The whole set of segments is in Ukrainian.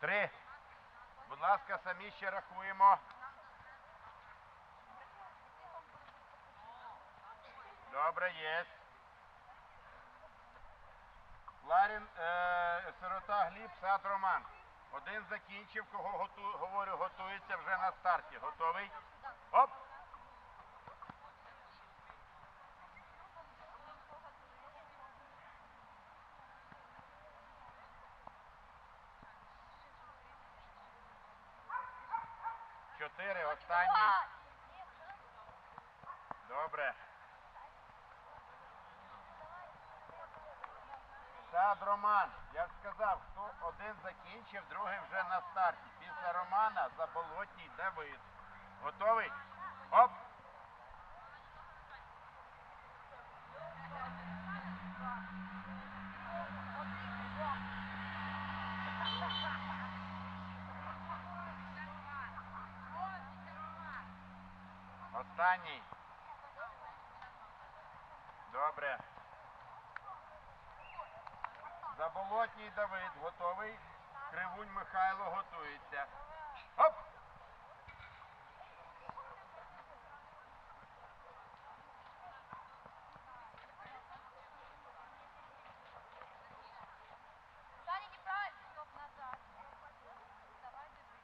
Три. Будь ласка, самі ще рахуємо. Добре, є. Ларін, е, сирота Гліб, сад Роман. Один закінчив, кого готу, говорю, готується вже на старті. Готовий? Оп! Чотири, останній. Добре. Сад Роман. Я ж сказав, хто один закінчив, другий вже на старті. Після Романа заболотній Давид. Готовий? Оп! Останній. Добре. Заболотній Давид готовий. Кривунь Михайло готується. Оп!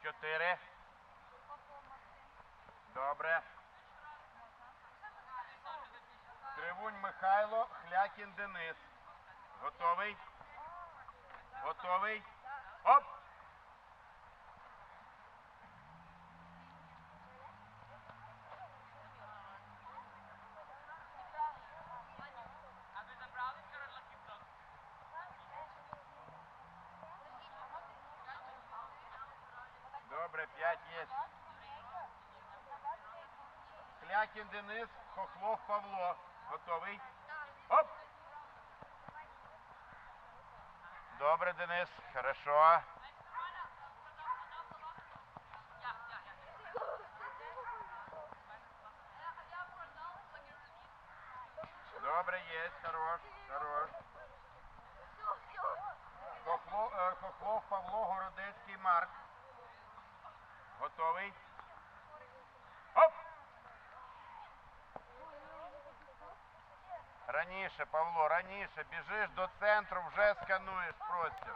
Чотири. Добре. Кривунь Михайло, Хлякін Денис. Готовий? Готовий? Оп! Добре, п'ять є. Хлякін Денис, Хохлов Павло. Готовий? Оп! Добре, Денис, хорошо. Добре, є, хорош, хорош. Хохлов, е, Хохлов Павло, Городецький Марк. Готовий? Оп! Раніше, Павло, раніше. Біжиш до центру, вже скануєш простір.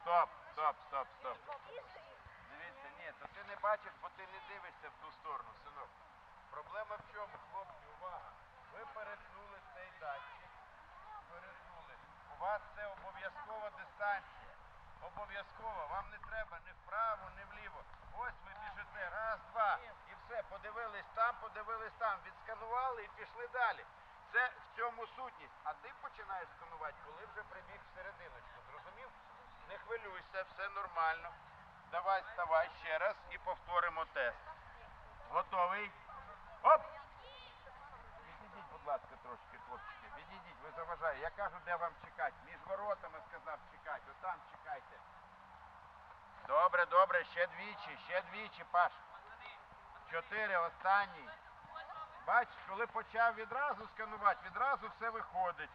Стоп, стоп, стоп, стоп. Дивіться, ні, то ти не бачиш, бо ти не дивишся в ту сторону, синок. Проблема в чому, хлопці, увага. Ви перетнули цей датчик. Перетнули. У вас це обов'язкова дистанція. Обов'язково. Вам не треба ні вправо, ні вліво. Ось ви біжите. Раз, два. І все. Подивились там, подивились там. Відсканували і пішли далі. Це в цьому сутність. А ти починаєш сканувати, коли вже прибіг в серединочку. Зрозумів? Не хвилюйся, все нормально. Давай, ставай ще раз і повторимо тест. Готовий? Оп! Відійдіть, будь ласка, трошки, хлопчики. Відійдіть, ви заважаєте. Я кажу, де вам чекати. Між воротами сказав чекати. Отам чекайте. Добре, добре, ще двічі, ще двічі, Паш. Чотири, останній. Бачиш, коли почав відразу сканувати, відразу все виходить.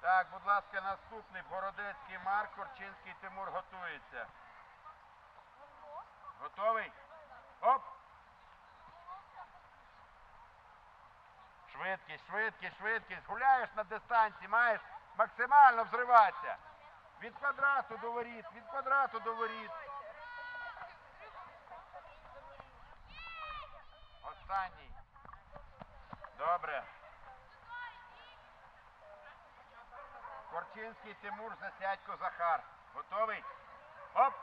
Так, будь ласка, наступний Бородецький Марк, Корчинський Тимур готується. Готовий? Оп! Швидкість, швидкість, швидкість. Гуляєш на дистанції, маєш максимально взриватися. Від квадрату до воріт, від квадрату до воріт. Останній. Добре. Корчинський Тимур, Засядько Захар. Готовий? Оп!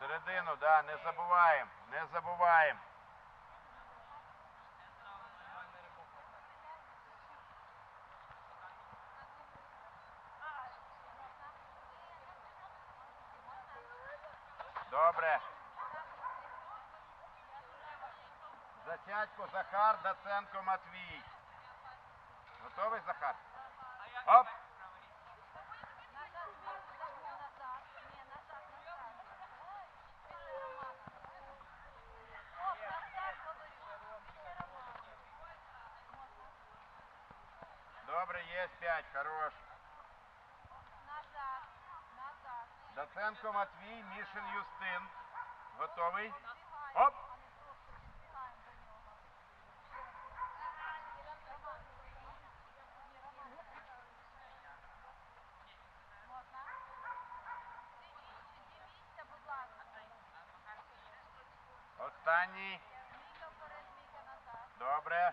Середину, да, не забуваємо, не забуваємо. Добре. Засядько Захар, Даценко Матвій. Готовий Захар? Оп! Добре, є п'ять, хорош. Доценко Матвій, Мішин Юстин. Готовий? Оп! Останній. Добре.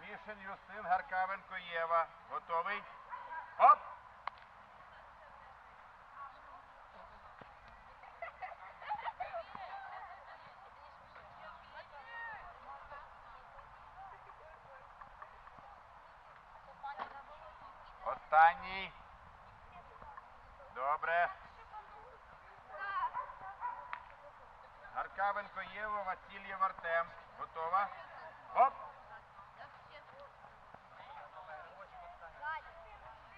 Мішин Юстин, Гаркавенко Єва. Готовий? Оп! Останній. Добре. Гаркавенко Єва, Васильєв Артем. Готова? Оп!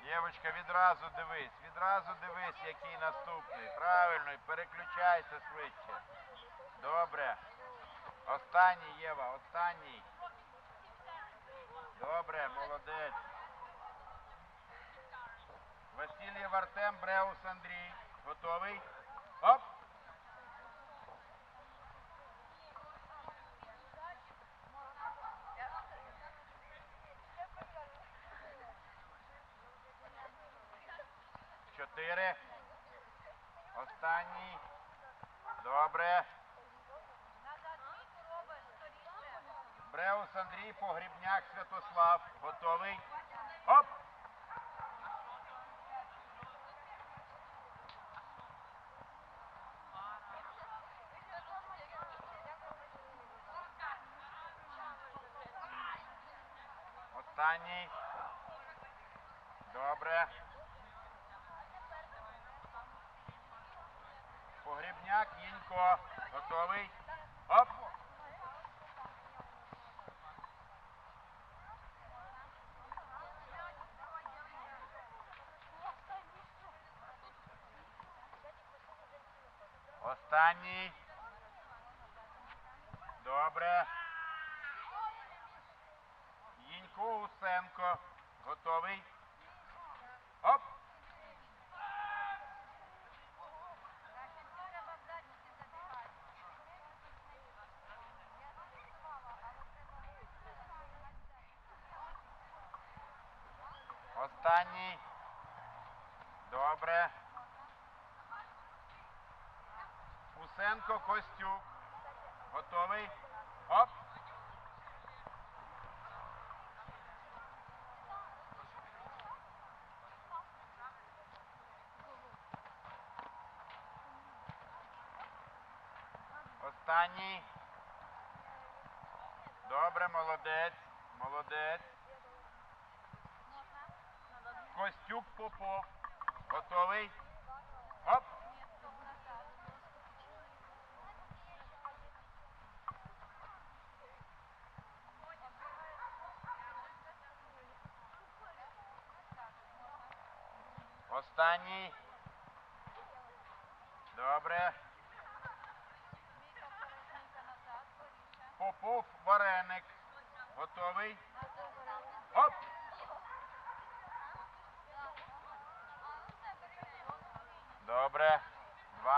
Євочка, відразу дивись, відразу дивись, який наступний. Правильно, і переключайся швидше. Добре. Останній, Єва, останній. Добре, молодець. Васильєв Артем, Бреус Андрій. Готовий? Оп! Чотири. Останній. Добре. Бреус Андрій, Погрібняк Святослав. Готовий? Оп! Останній. Добре. Погрібняк, Їнько. Готовий? Оп! Останній. Добре. Їнько Усенко. Готовий? Оп! Рахівці треба вдачі забігати. Я зафіксувала, але треба Останній. Добре. Усенко Костюк. Готовий? Оп! Останній. Добре, молодець. Молодець. Костюк Попов. Готовий? Оп! Останній. Добре. Мійка вперед, Мійка назад, скоріше. Попов